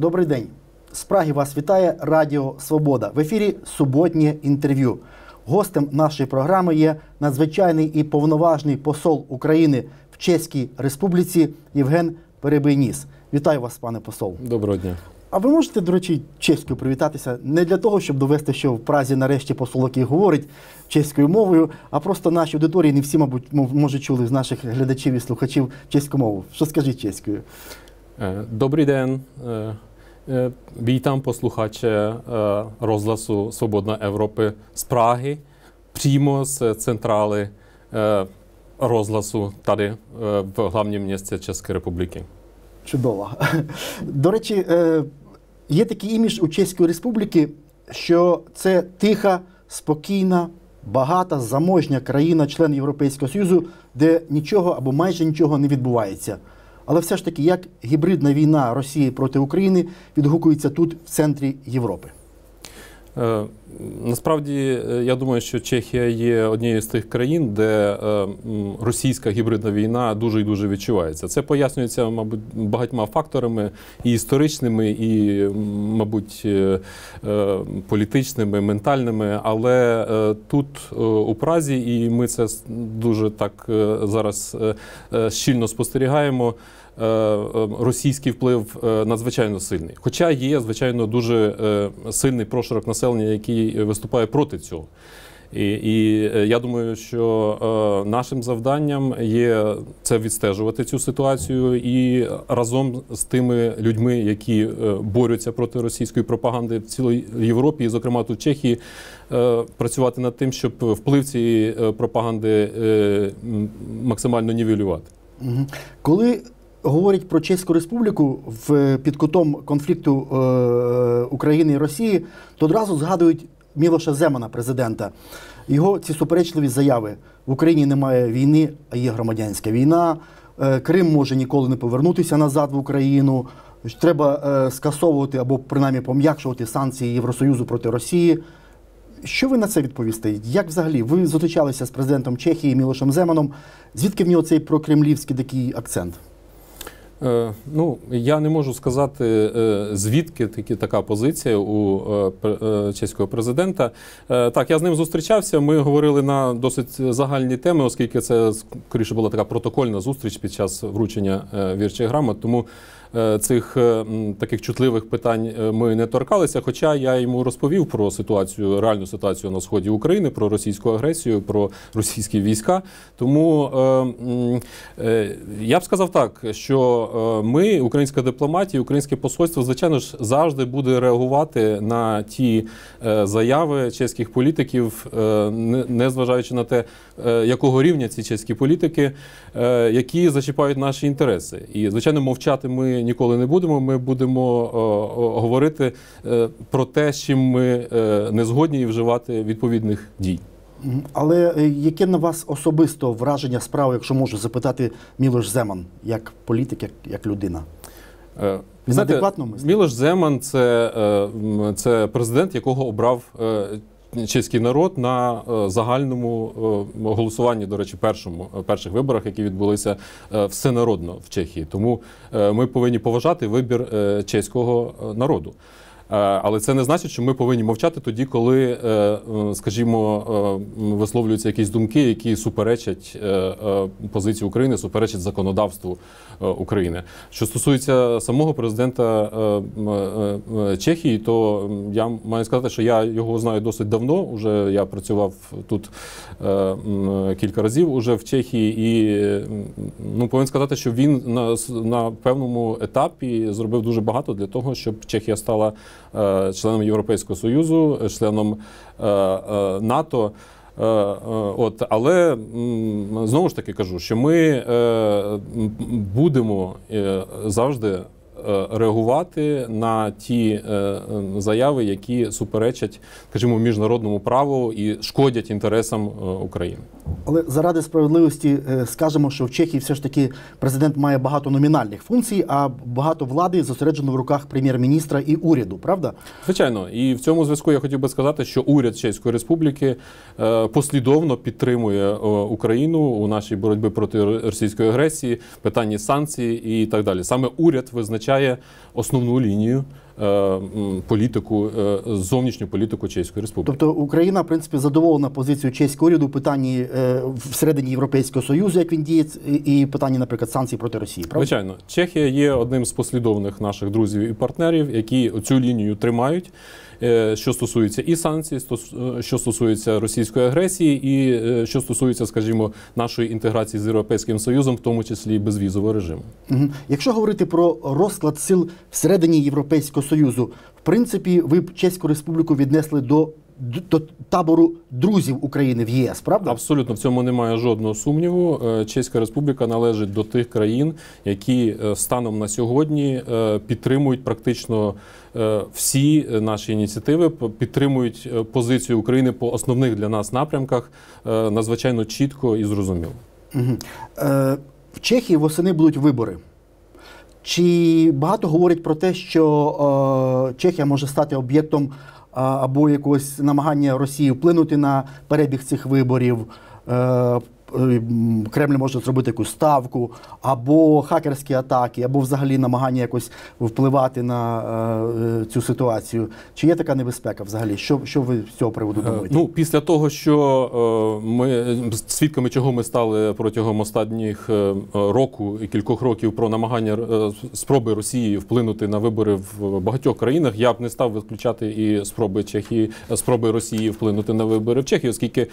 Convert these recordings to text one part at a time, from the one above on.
Добрий день. З Праги вас вітає Радіо Свобода. В ефірі суботнє інтерв'ю. Гостем нашої програми є надзвичайний і повноважний посол України в Чеській Республіці Євген Перебийніс. Вітаю вас, пане посол. Доброго дня. А ви можете, до речі, чеською привітатися не для того, щоб довести, що в Празі нарешті посол, який говорить чеською мовою, а просто нашій аудиторії не всі, мабуть, може чули з наших глядачів і слухачів чеську мову. Що скажіть чеською? Е, Добрий день. Е, Vítám posluchače е, розгласу Свободна Європи з Праги, прямо з централи е, розгласу tady е, в главному місті Чеської Республіки. Чудово. До речі, є такий імідж у Чеської Республіки, що це тиха, спокійна, багата, заможня країна, член Європейського Союзу, де нічого або майже нічого не відбувається. Але все ж таки, як гібридна війна Росії проти України відгукується тут, в центрі Європи. Е, Насправді, е, я думаю, що Чехія є однією з тих країн, де е, російська гібридна війна дуже і дуже відчувається. Це пояснюється, мабуть, багатьма факторами і історичними, і, мабуть, політичними, ментальними. Але тут у Празі, і ми це дуже так зараз щільно спостерігаємо. Е, е, Російський вплив е, надзвичайно сильний. Хоча є, звичайно, дуже е, сильний прошарок населення, який виступає проти цього. І, і я думаю, що нашим завданням є це відстежувати цю ситуацію і разом з тими людьми, які борються проти російської пропаганди в цілій Європі, і, зокрема тут в Чехії, працювати над тим, щоб вплив цієї пропаганди максимально нівелювати. Коли говорять про Чеську Республіку в під кутом конфлікту е, України і Росії, то одразу згадують Мілоша Земана, президента. Його ці суперечливі заяви в Україні немає війни, а є громадянська війна. Е, Крим може ніколи не повернутися назад в Україну. Треба е, скасовувати або принаймні пом'якшувати санкції Євросоюзу проти Росії. Що ви на це відповісте? Як взагалі ви зустрічалися з президентом Чехії Мілошем Земаном? Звідки в нього цей прокремлівський такий акцент? Е, Ну, я не можу сказати, е, звідки такі така позиція у е, чеського президента. Так, я з ним зустрічався. Ми говорили на досить загальні теми, оскільки це скоріше була така протокольна зустріч під час вручення вірчих грамот. Тому цих е, таких чутливих питань е, ми не торкалися. Хоча я йому розповів про ситуацію, реальну ситуацію на сході України, про російську агресію, про російські війська. Тому е, е, я б сказав так, що е, ми, українська дипломатія, українське посольство, звичайно ж, завжди буде реагувати на ті е, заяви чеських політиків, е, не- незважаючи на те, е, якого рівня ці чеські політики, е, які зачіпають наші інтереси. І звичайно, мовчати ми ніколи не будемо. Ми будемо е, говорити е, про те, з чим ми е, не згодні і вживати відповідних дій. Але яке на вас особисто враження справи, якщо можу запитати Мілош Земан, як політик, як, як людина? Знаєте? Мілош Земан це, це президент, якого обрав чеський народ на е, загальному е, голосуванні, до речі, першому е, перших виборах, які відбулися всенародно в Чехії. Тому ми повинні поважати вибір чеського народу. Е, Але це не значить, що ми повинні мовчати тоді, коли, е, е, скажімо, висловлюються якісь думки, які суперечать позиції України, суперечать законодавству України. Що стосується самого президента Чехії, то я маю сказати, що я його знаю досить давно. Уже я працював тут кілька разів уже в Чехії, і ну повинен сказати, що він на, на певному етапі зробив дуже багато для того, щоб Чехія стала членом Європейського Союзу, е, членом е, е, НАТО. Е, е, От, але знову ж таки кажу, що ми е, будемо е, завжди е, реагувати на ті е, е, заяви, які суперечать, скажімо, міжнародному праву і шкодять інтересам е, України. Але заради справедливості е, скажемо, що в Чехії все ж таки президент має багато номінальних функцій, а багато влади зосереджено в руках прем'єр-міністра і уряду, правда? Звичайно, і в цьому зв'язку я хотів би сказати, що уряд Чеської Республіки е, послідовно підтримує е, Україну у нашій боротьбі проти російської агресії, питанні санкцій і так далі. Саме уряд визначає. Визначає основну лінію політику, е, зовнішню політику Чеської Республіки. Тобто Україна, в принципі, задоволена позицією чеського уряду в питанні е, всередині Європейського Союзу, як він діє, і питанні, наприклад, санкцій проти Росії. Правда? Звичайно, Чехія є одним з послідовних наших друзів і партнерів, які цю лінію тримають. е, Що стосується і санкцій, е, що стосується російської агресії, і е, що стосується, скажімо, нашої інтеграції з Європейським Союзом, в тому числі і безвізового режиму. Якщо говорити про розклад сил всередині Європейського Союзу, в принципі, ви б Чеську Республіку віднесли до, до табору друзів України в ЄС, правда? Абсолютно в цьому немає жодного сумніву. Е, Чеська Республіка належить до тих країн, які е, станом на сьогодні е, підтримують практично всі наші ініціативи, підтримують позицію України по основних для нас напрямках надзвичайно чітко і зрозуміло. Е, в Чехії восени будуть вибори. Чи багато говорять про те, що е, Чехія може стати об'єктом або якогось намагання Росії вплинути на перебіг цих виборів? Е, Кремль може зробити якусь ставку, або хакерські атаки, або взагалі намагання якось впливати на е, е, цю ситуацію. Чи є така небезпека взагалі? Що, що ви з цього приводу Е, думаєте? Ну, після того, що ми свідками чого ми стали протягом останніх року і кількох років про намагання спроби Росії вплинути на вибори в багатьох країнах, я б не став виключати і спроби Чехії, спроби Росії вплинути на вибори в Чехії, оскільки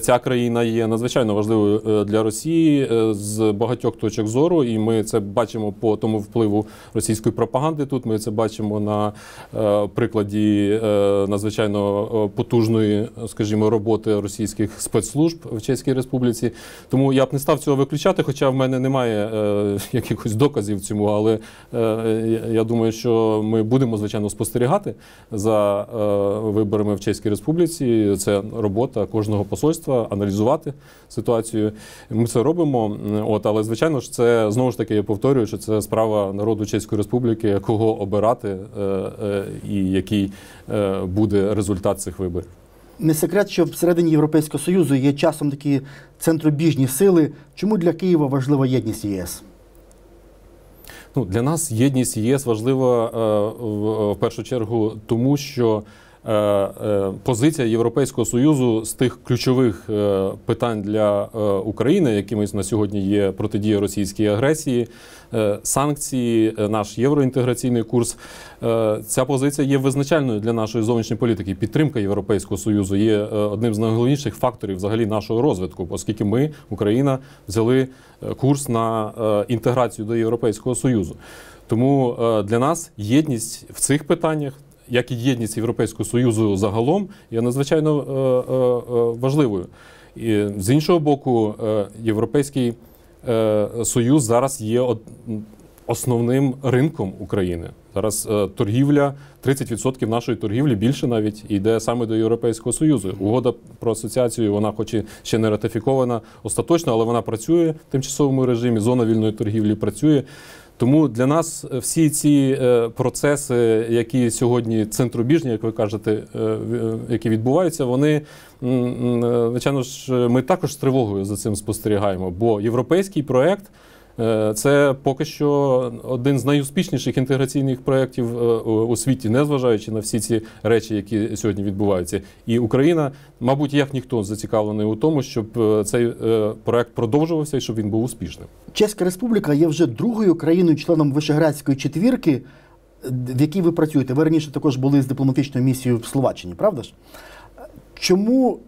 ця країна є надзвичайно важливою е, для Росії е, з багатьох точок зору, і ми це бачимо по тому впливу російської пропаганди. Тут ми це бачимо на е, прикладі надзвичайно потужної, скажімо, роботи російських спецслужб в Чеській Республіці. Тому я б не став цього виключати, хоча в мене немає якихось доказів цьому. Але я- думаю, що ми будемо звичайно спостерігати за виборами в Чеській Республіці. Це робота кожного посольства аналізувати ситуацію. Ми це робимо. От, але звичайно ж, це знову ж таки я повторюю, що це справа народу Чеської Республіки, кого обирати е, е, і який е, буде результат цих виборів. Не секрет, що всередині Європейського Союзу є часом такі центробіжні сили. Чому для Києва важлива єдність ЄС? Ну, для нас єдність ЄС важлива в, першу чергу, тому що позиція Європейського Союзу з тих ключових е, питань для е, України, якими на сьогодні є протидія російській агресії, е, санкції, е, наш євроінтеграційний курс. Е, ця позиція є визначальною для нашої зовнішньої політики. Підтримка Європейського Союзу є е, одним з найголовніших факторів взагалі нашого розвитку, оскільки ми, Україна, взяли е, курс на е, інтеграцію до Європейського Союзу. Тому е, для нас єдність в цих питаннях. Як і єдність Європейського Союзу загалом є надзвичайно е, е, е, важливою. І з іншого боку, Європейський Союз зараз є основним ринком України. Зараз торгівля, 30% нашої торгівлі більше навіть йде саме до Європейського Союзу. Угода про асоціацію, вона хоч і ще не ратифікована остаточно, але вона працює в тимчасовому режимі. Зона вільної торгівлі працює. Тому для нас всі ці е, процеси, які сьогодні центробіжні, як ви кажете, е, е, які відбуваються, вони е, звичайно ж, ми також з тривогою за цим спостерігаємо. Бо європейський проект е, це поки що один з найуспішніших інтеграційних проєктів е, у світі, незважаючи на всі ці речі, які сьогодні відбуваються. І Україна, мабуть, як ніхто зацікавлений у тому, щоб е, цей е, проект продовжувався і щоб він був успішним. Чеська Республіка є вже другою країною-членом Вишеградської четвірки, в якій ви працюєте. Ви раніше також були з дипломатичною місією в Словаччині, правда ж? Чому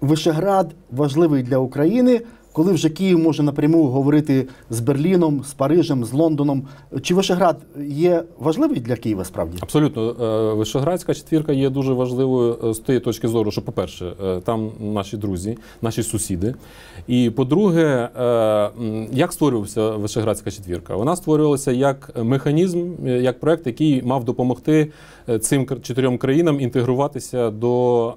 Вишеград важливий для України, коли вже Київ може напряму говорити з Берліном, з Парижем, з Лондоном? Чи Вишеград є важливий для Києва справді? Абсолютно, Е, Вишеградська четвірка є дуже важливою е, з тієї точки зору, що, по-перше, е, там наші друзі, наші сусіди. І по-друге, як створювався Вишеградська четвірка? Вона створювалася як механізм, як проект, який мав допомогти цим чотирьом країнам інтегруватися до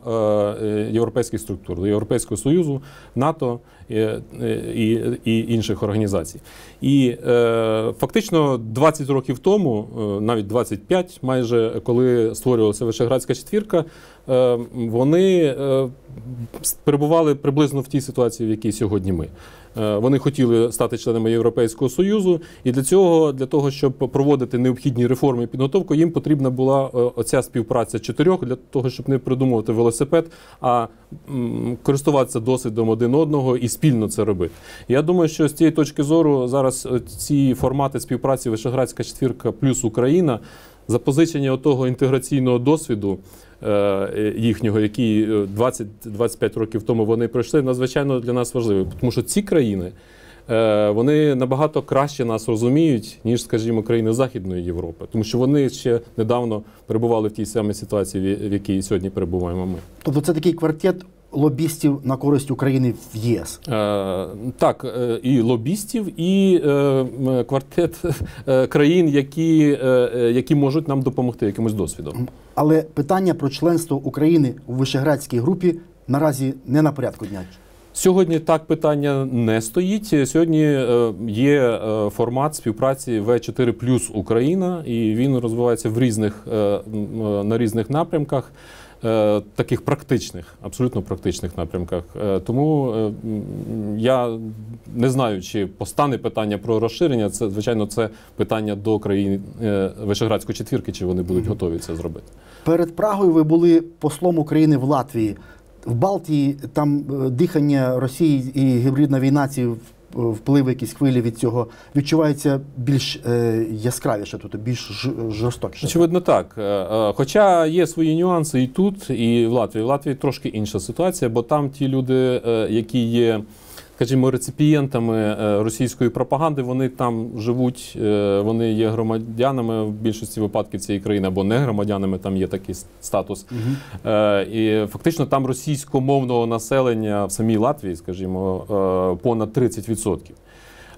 європейських структур, до Європейського Союзу, НАТО і, і інших організацій. І е, фактично 20 років тому, е, навіть 25 майже, коли створювалася Вишеградська четвірка, е, вони е, перебували приблизно в тій ситуації, в якій сьогодні ми. Е, Вони хотіли стати членами Європейського Союзу, і для цього, для того, щоб проводити необхідні реформи і підготовку, їм потрібна була е, оця співпраця чотирьох для того, щоб не придумувати велосипед, а користуватися досвідом один одного і спільно це робити. Я думаю, що з цієї точки зору зараз е, ці формати співпраці Вишеградська четвірка плюс Україна запозичення того інтеграційного досвіду їхнього, який е, 20-25 років тому вони пройшли, надзвичайно для нас важливі. Тому що ці країни е, вони набагато краще нас розуміють, ніж, скажімо, країни Західної Європи, тому що вони ще недавно перебували в тій самій ситуації, в якій сьогодні перебуваємо ми. Тобто це такий квартет лобістів на користь України в ЄС. Е, так, е, і лобістів, і е, квартет е, країн, які, які можуть нам допомогти якимось досвідом. Але питання про членство України у Вишеградській групі наразі не на порядку дня. Сьогодні так питання не стоїть. Сьогодні є формат співпраці В4 плюс Україна, і він розвивається в різних на різних напрямках. Е, Таких практичних, абсолютно практичних напрямках. Е, Тому е, я не знаю, чи постане питання про розширення. Це звичайно це питання до країн Вишеградської четвірки, чи вони будуть готові це зробити. Перед Прагою ви були послом України в Латвії. В Балтії там дихання Росії і гібридна війна, ці впливи, якісь хвилі від цього відчуваються більш е, яскравіше, тобто більш жорстокіше. Очевидно, так. Е, е, Хоча є свої нюанси і тут, і в Латвії. В Латвії трошки інша ситуація, бо там ті люди, е, які є, скажімо, реципієнтами е, російської пропаганди, вони там живуть, е, вони є громадянами в більшості випадків цієї країни або не громадянами, там є такий статус. Е, І фактично там російськомовного населення в самій Латвії, скажімо, понад 30%.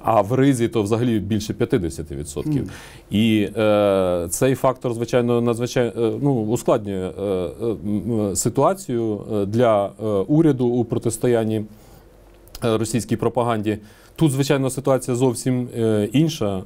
А в Ризі то взагалі більше 50%. Мгм. І е, цей фактор, звичайно, надзвичайно е, ну, ускладнює е, е, ситуацію для е, уряду у протистоянні російській пропаганді. Тут, звичайно, ситуація зовсім е, інша, е,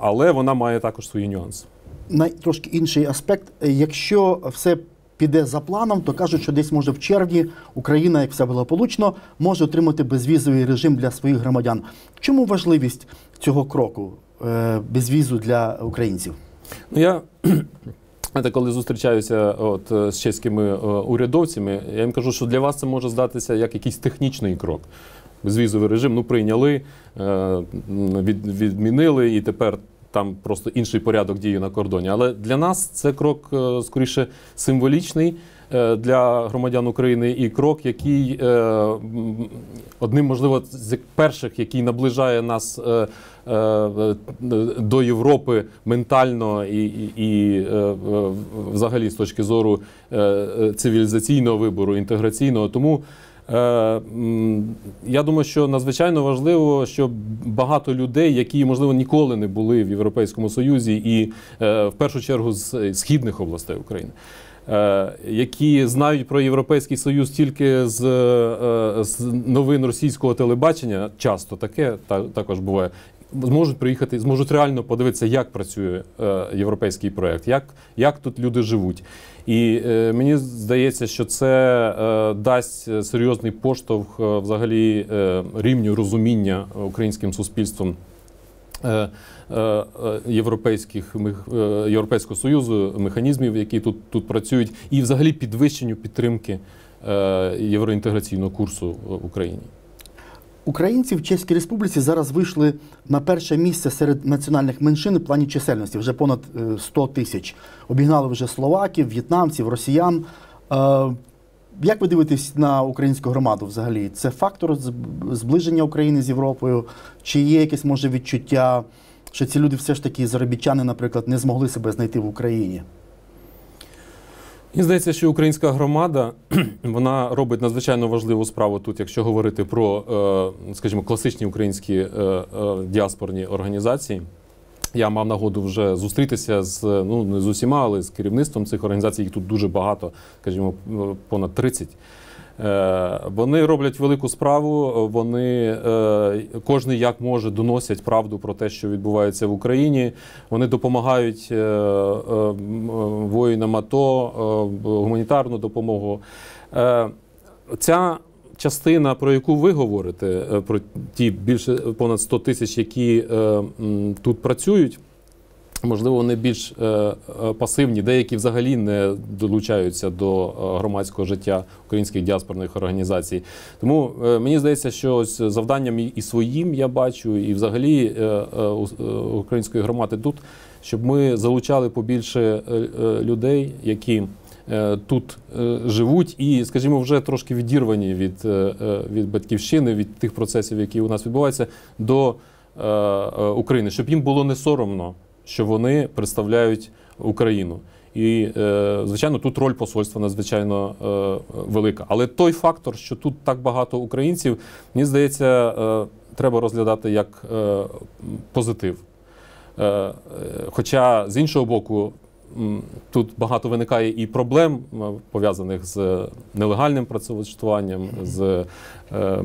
але вона має також свої нюанси. Най- трошки інший аспект. Е, Якщо все піде за планом, то кажуть, що десь може в червні Україна, як все благополучно, може отримати безвізовий режим для своїх громадян. Чому важливість цього кроку е, безвізу для українців? Ну, я знаєте, коли зустрічаюся от, е, з чеськими е, урядовцями, я їм кажу, що для вас це може здатися як якийсь технічний крок. Безвізовий режим ну, прийняли, е, від, відмінили, і тепер там просто інший порядок дії на кордоні. Але для нас це крок скоріше символічний. Е, Для громадян України і крок, який е, одним, можливо, з перших, який наближає нас е, до Європи ментально і, і, взагалі з точки зору цивілізаційного вибору, інтеграційного. Тому я думаю, що надзвичайно важливо, щоб багато людей, які можливо ніколи не були в Європейському Союзі, і в першу чергу з східних областей України. Е, Які знають про Європейський Союз тільки з, е, з новин російського телебачення, часто таке та- також буває, зможуть приїхати, зможуть реально подивитися, як працює е, європейський проект, як, як тут люди живуть. І е, мені здається, що це е, дасть серйозний поштовх е, взагалі рівню розуміння українським суспільством. Е, е, Європейських е, Європейського союзу механізмів, які тут, тут працюють, і взагалі підвищенню підтримки євроінтеграційного курсу в Україні. Українці в Чеській Республіці зараз вийшли на перше місце серед національних меншин в плані чисельності, вже понад е, 100 тисяч. Обігнали вже словаків, в'єтнамців, росіян. Як ви дивитесь на українську громаду взагалі? Це фактор зближення України з Європою? Чи є якесь може відчуття, що ці люди все ж таки заробітчани, наприклад, не змогли себе знайти в Україні? Мені здається, що українська громада вона робить надзвичайно важливу справу тут, якщо говорити про, е, скажімо, класичні українські е, е, діаспорні організації. Я мав нагоду вже зустрітися з ну не з усіма, але з керівництвом цих організацій. Їх тут дуже багато, скажімо, понад 30. Е, Вони роблять велику справу. Вони е, кожен як може доносять правду про те, що відбувається в Україні. Вони допомагають е, воїнам АТО, гуманітарну допомогу. Ця частина, про яку ви говорите, е, про ті більше понад 100 тисяч, які е, тут працюють. Можливо, вони більш е, пасивні, деякі взагалі не долучаються до громадського життя українських діаспорних організацій. Тому мені здається, що ось завданням і своїм я бачу, і взагалі української громади тут, щоб ми залучали побільше людей, які тут е, живуть, і, скажімо, вже трошки відірвані від, е, е, від батьківщини, від тих процесів, які у нас відбуваються, до е, е, України, щоб їм було не соромно, що вони представляють Україну. І, е, звичайно, тут роль посольства надзвичайно е, велика. Але той фактор, що тут так багато українців, мені здається, е, треба розглядати як е, позитив. Е, е, Хоча з іншого боку, тут багато виникає і проблем, пов'язаних з нелегальним працевлаштуванням, з, е, е,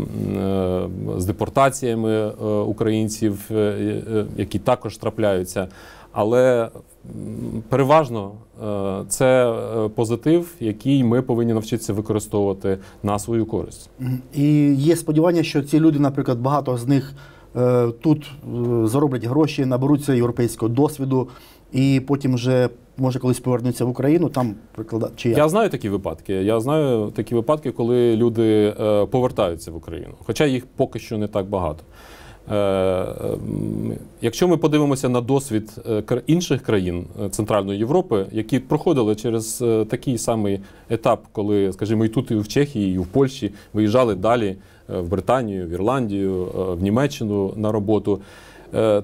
з депортаціями е, українців, е, е, які також трапляються. Але переважно е, це е, позитив, який ми повинні навчитися використовувати на свою користь. І є сподівання, що ці люди, наприклад, багато з них е, тут е, зароблять гроші, наберуться європейського досвіду, і потім вже може колись повернуться в Україну. Там приклада чи як? Я знаю такі випадки. Я знаю такі випадки, коли люди е, повертаються в Україну, хоча їх поки що не так багато. Е, м, Якщо ми подивимося на досвід е, інших країн е, Центральної Європи, які проходили через такий самий етап, коли, скажімо, і тут, і в Чехії, і в Польщі виїжджали далі в Британію, в Ірландію, в Німеччину на роботу,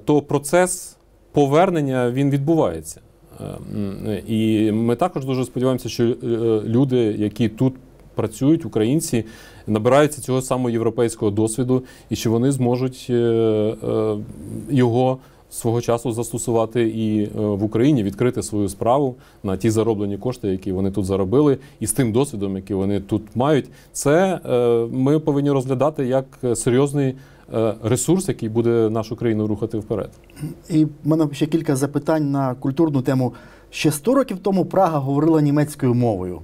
то процес повернення він відбувається. Е, І ми також дуже сподіваємося, що е, люди, які тут працюють, українці, набираються цього самого європейського досвіду, і що вони зможуть е, його свого часу застосувати і в Україні, відкрити свою справу на ті зароблені кошти, які вони тут заробили, і з тим досвідом, який вони тут мають. Це ми повинні розглядати як серйозний ресурс, який буде нашу країну рухати вперед. І в мене ще кілька запитань на культурну тему. Ще 100 років тому Прага говорила німецькою мовою.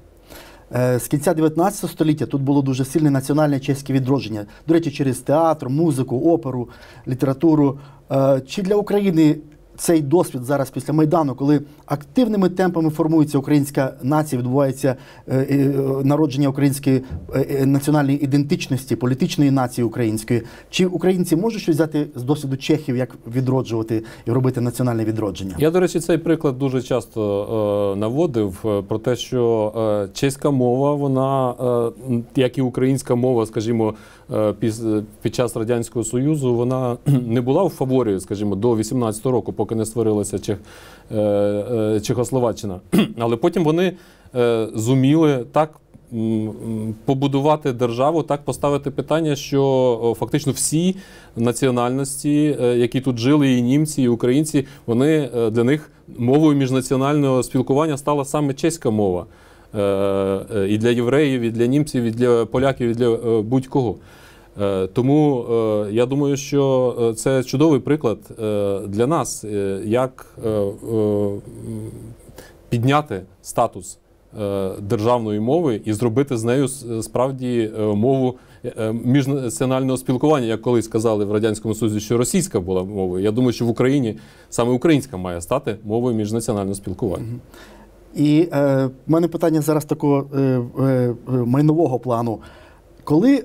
Е, З кінця 19 століття тут було дуже сильне національне чеське відродження. До речі, через театр, музику, оперу, літературу. Е, Чи для України цей досвід зараз після Майдану, коли активними темпами формується українська нація, відбувається е, е, народження української е, національної ідентичності, політичної нації української, чи українці можуть щось взяти з досвіду чехів, як відроджувати і робити національне відродження? Я, до речі, цей приклад дуже часто наводив про те, що чеська мова, вона, як і українська мова, скажімо, під час Радянського Союзу, вона не була в фаворі, скажімо, до 18-го року, поки не створилася Чех, е, е, Чехословаччина. Але потім вони е, зуміли так. Побудувати державу, так поставити питання, що фактично всі національності, які тут жили, і німці, і українці, вони для них мовою міжнаціонального спілкування стала саме чеська мова. І для євреїв, і для німців, і для поляків, і для будь-кого. Е, Тому е, я думаю, що е, це чудовий приклад для нас, як підняти статус державної мови і зробити з нею справді мову міжнаціонального спілкування, як колись казали в радянському Союзі, що російська була мовою. Я думаю, що в Україні саме українська має стати мовою міжнаціонального спілкування. І е, мене питання зараз такого е, е, майнового плану. Коли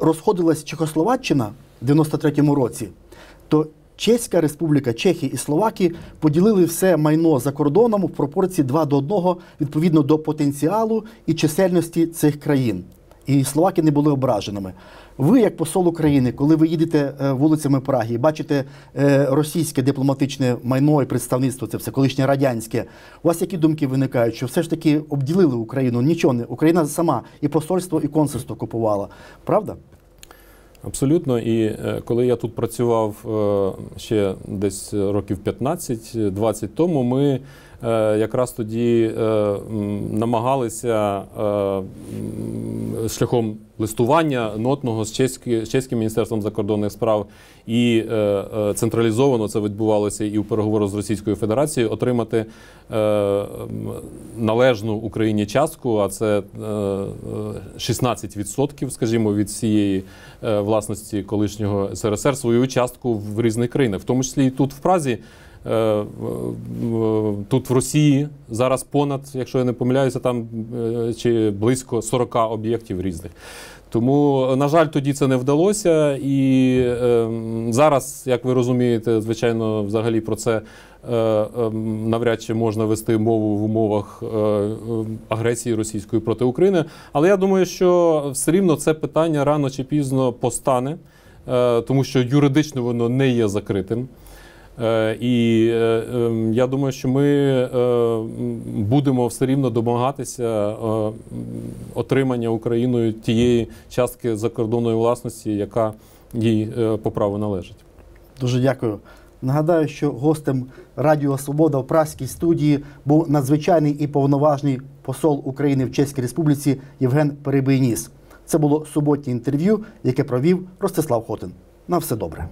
розходилась Чехословаччина в 93-му році, то Чеська Республіка, Чехії і Словаки поділили все майно за кордоном в пропорції 2 до 1 відповідно до потенціалу і чисельності цих країн. І словаки не були ображеними. Ви, як посол України, коли ви їдете е, вулицями Праги і бачите е, російське дипломатичне майно і представництво, це все колишнє радянське. У вас які думки виникають, що все ж таки обділили Україну? Нічого не Україна сама і посольство, і консульство купувала. Правда? Абсолютно. І е, коли я тут працював ще десь років 15-20 тому, ми якраз тоді е, намагалися е, шляхом листування нотного з, чеськи, з чеським міністерством закордонних справ і е, е, централізовано це відбувалося і в переговорах з Російською Федерацією, отримати е, належну Україні частку, а це е, е, 16%, скажімо, від всієї е, власності колишнього СРСР, свою частку в різних країнах, в тому числі і тут в Празі. Е, Тут в Росії зараз понад, якщо я не помиляюся, там е, чи близько 40 об'єктів різних. Тому, на жаль, тоді це не вдалося. І е, зараз, як ви розумієте, звичайно, взагалі про це е, е, навряд чи можна вести мову в умовах е, агресії російської проти України. Але я думаю, що все рівно це питання рано чи пізно постане, тому що юридично воно не є закритим. Е, І е, ем, я думаю, що ми е, будемо все рівно домагатися отримання Україною тієї частки закордонної власності, яка їй по праву належить. Дуже дякую. Нагадаю, що гостем Радіо Свобода в Празькій студії був надзвичайний і повноважний посол України в Чеській Республіці Євген Перебийніс. Це було суботнє інтерв'ю, яке провів Ростислав Хотин. На все добре.